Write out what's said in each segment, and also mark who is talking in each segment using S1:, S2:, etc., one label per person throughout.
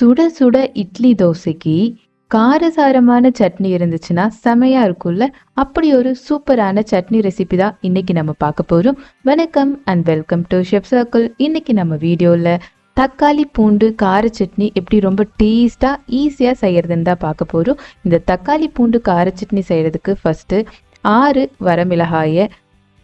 S1: சுட சுட இட்லி தோசைக்கு காரசாரமான சட்னி இருந்துச்சுன்னா செமையா இருக்கும்ல. அப்படி ஒரு சூப்பரான சட்னி ரெசிபி தான் இன்னைக்கு நம்ம பார்க்க போறோம். வணக்கம் and welcome to chef circle இன்னைக்கு நம்ம வீடியோல தக்காளி பூண்டு கார சட்னி எப்படி ரொம்ப டேஸ்டா ஈஸியா செய்யறதுன்னு தான் பார்க்க போறோம். இந்த தக்காளி பூண்டு கார சட்னி செய்யறதுக்கு ஃபர்ஸ்ட் ஆறு வரமிளகாயை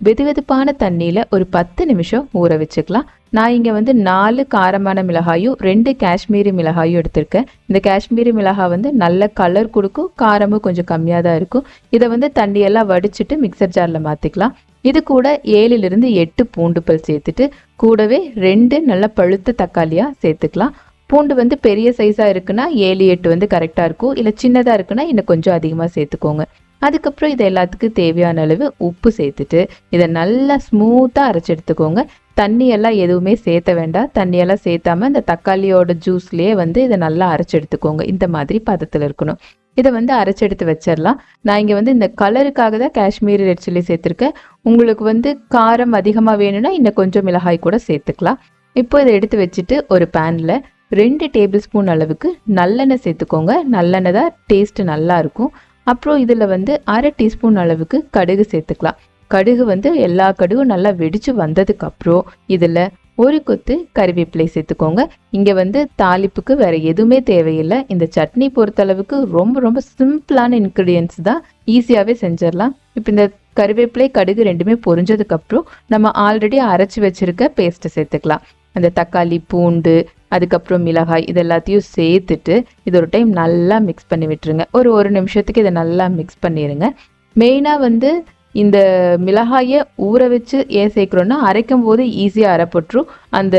S1: வெதுவெதுப்பான தண்ணியில் ஒரு பத்து நிமிஷம் ஊற வச்சுக்கலாம். நான் இங்கே வந்து நாலு காரமான மிளகாயும் ரெண்டு காஷ்மீரி மிளகாயும் எடுத்திருக்கேன். இந்த காஷ்மீரி மிளகாய் வந்து நல்ல கலர் கொடுக்கும் காரமும் கொஞ்சம் கம்மியாக தான் இருக்கும். இதை வந்து தண்ணியெல்லாம் வடிச்சிட்டு மிக்சர் ஜாரில் மாற்றிக்கலாம் இது கூட ஏழுலேருந்து எட்டு பூண்டு பல் சேர்த்துட்டு கூடவே ரெண்டு நல்ல பழுத்த தக்காளியாக சேர்த்துக்கலாம். பூண்டு வந்து பெரிய சைஸாக இருக்குன்னா ஏழு எட்டு வந்து கரெக்டாக இருக்கும். இல்லை சின்னதாக இருக்குன்னா இன்னும் கொஞ்சம் அதிகமாக சேர்த்துக்கோங்க. அதுக்கப்புறம் இது எல்லாத்துக்கும் தேவையான அளவு உப்பு சேர்த்துட்டு இதை நல்லா ஸ்மூத்தாக அரைச்சி எடுத்துக்கோங்க. தண்ணியெல்லாம் எதுவுமே சேர்த்த வேண்டாம். தண்ணியெல்லாம் சேர்த்தாம இந்த தக்காளியோட ஜூஸ்லேயே வந்து இதை நல்லா அரைச்சி எடுத்துக்கோங்க. இந்த மாதிரி பதத்தில் இருக்கணும். இதை வந்து அரைச்செடுத்து வச்சிடலாம். நான் இங்கே வந்து இந்த கலருக்காக தான் காஷ்மீரி ரெட் சில்லி சேர்த்துருக்கேன். உங்களுக்கு வந்து காரம் அதிகமாக வேணும்னா இன்னும் கொஞ்சம் மிளகாய் கூட சேர்த்துக்கலாம். இப்போ இதை எடுத்து வச்சுட்டு ஒரு பேனில் ரெண்டு டேபிள் ஸ்பூன் அளவுக்கு நல்லெண்ணெய் சேர்த்துக்கோங்க. நல்லெண்ணெய் தான் டேஸ்ட் நல்லா இருக்கும். அப்புறம் இதில் வந்து அரை டீஸ்பூன் அளவுக்கு கடுகு சேர்த்துக்கலாம். கடுகு வந்து எல்லா கடுகும் நல்லா வெடிச்சு வந்ததுக்கப்புறம் இதில் ஒரு கொத்து கறிவேப்பிலை சேர்த்துக்கோங்க. இங்கே வந்து தாளிப்புக்கு வேறு எதுவுமே தேவையில்லை. இந்த சட்னி பொறுத்தளவுக்கு ரொம்ப ரொம்ப சிம்பிளான இன்க்ரீடியன்ஸ் தான். ஈஸியாகவே செஞ்சிடலாம். இப்போ இந்த கறிவேப்பிலை கடுகு ரெண்டுமே பொரிஞ்சதுக்கப்புறம் நம்ம ஆல்ரெடி அரைச்சி வச்சிருக்க பேஸ்ட்டை சேர்த்துக்கலாம். அந்த தக்காளி பூண்டு அதுக்கப்புறம் மிளகாய் இது எல்லாத்தையும் சேர்த்துட்டு இது ஒரு டைம் நல்லா மிக்ஸ் பண்ணி விட்டுருங்க. ஒரு ஒரு நிமிஷத்துக்கு இதை நல்லா மிக்ஸ் பண்ணிடுங்க மெயினாக வந்து இந்த மிளகாயை ஊற வச்சு ஏன் சேர்க்குறோன்னா அரைக்கும் போது ஈஸியாக அரைப்பட்டுரும் அந்த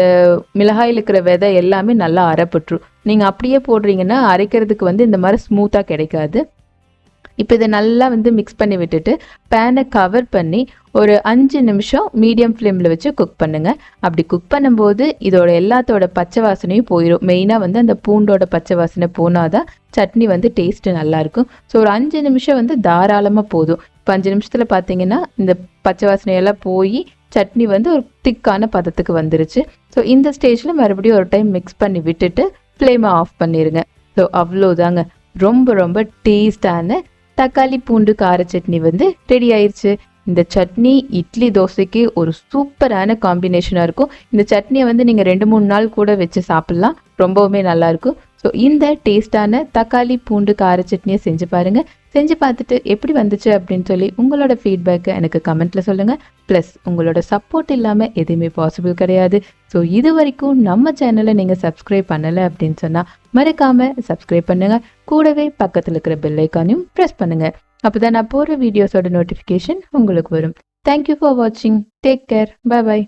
S1: மிளகாயில் இருக்கிற விதை எல்லாமே நல்லா அரைப்பட்டுரும் நீங்கள் அப்படியே போடுறீங்கன்னா அரைக்கிறதுக்கு வந்து இந்த மாதிரி ஸ்மூத்தாக கிடைக்காது. இப்போ இதை நல்லா வந்து மிக்ஸ் பண்ணி விட்டுட்டு பேனை கவர் பண்ணி ஒரு அஞ்சு நிமிஷம் மீடியம் ஃப்ளேமில் வச்சு குக் பண்ணுங்கள் அப்படி குக் பண்ணும்போது இதோட எல்லாத்தோட பச்சை வாசனையும் போயிடும் மெயினாக வந்து அந்த பூண்டோட பச்சை வாசனை போனால் தான் சட்னி வந்து டேஸ்ட்டு நல்லாயிருக்கும் ஸோ ஒரு அஞ்சு நிமிஷம் வந்து தாராளமாக போதும். இப்போ அஞ்சு நிமிஷத்தில் பார்த்தீங்கன்னா இந்த பச்சை வாசனையெல்லாம் போய் சட்னி வந்து ஒரு திக்கான பதத்துக்கு வந்துருச்சு. ஸோ இந்த ஸ்டேஜில் மறுபடியும் ஒரு டைம் மிக்ஸ் பண்ணி விட்டுட்டு ஃப்ளேமை ஆஃப் பண்ணிடுங்க ஸோ அவ்வளோதாங்க ரொம்ப ரொம்ப டேஸ்டான தக்காளி பூண்டு கார சட்னி வந்து ரெடி ஆயிடுச்சு இந்த சட்னி இட்லி தோசைக்கு ஒரு சூப்பரான காம்பினேஷனாக இருக்கும். இந்த சட்னியை வந்து நீங்கள் ரெண்டு மூணு நாள் கூட வச்சு சாப்பிட்லாம். ரொம்பவுமே நல்லா இருக்கும். ஸோ இந்த டேஸ்டான தக்காளி பூண்டு கார சட்னியை செஞ்சு பாருங்க. செஞ்சு பார்த்துட்டு எப்படி வந்துச்சு அப்படின்னு சொல்லி உங்களோட ஃபீட்பேக்கை எனக்கு கமெண்ட்ல சொல்லுங்கள் ப்ளஸ் உங்களோட சப்போர்ட் இல்லாமல் எதுவுமே பாசிபிள் கிடையாது. ஸோ இது வரைக்கும் நம்ம சேனலை நீங்கள் சப்ஸ்கிரைப் பண்ணலை அப்படின்னு சொன்னால் மறக்காம சப்ஸ்கிரைப் பண்ணுங்க. கூடவே பக்கத்தில் இருக்கிற பெல் ஐக்கானையும் ப்ரெஸ் பண்ணுங்க. அப்போதான் நான் போகிற வீடியோஸோட நோட்டிஃபிகேஷன் உங்களுக்கு வரும். தேங்க்யூ ஃபார் வாட்சிங் டேக் கேர் பை பாய்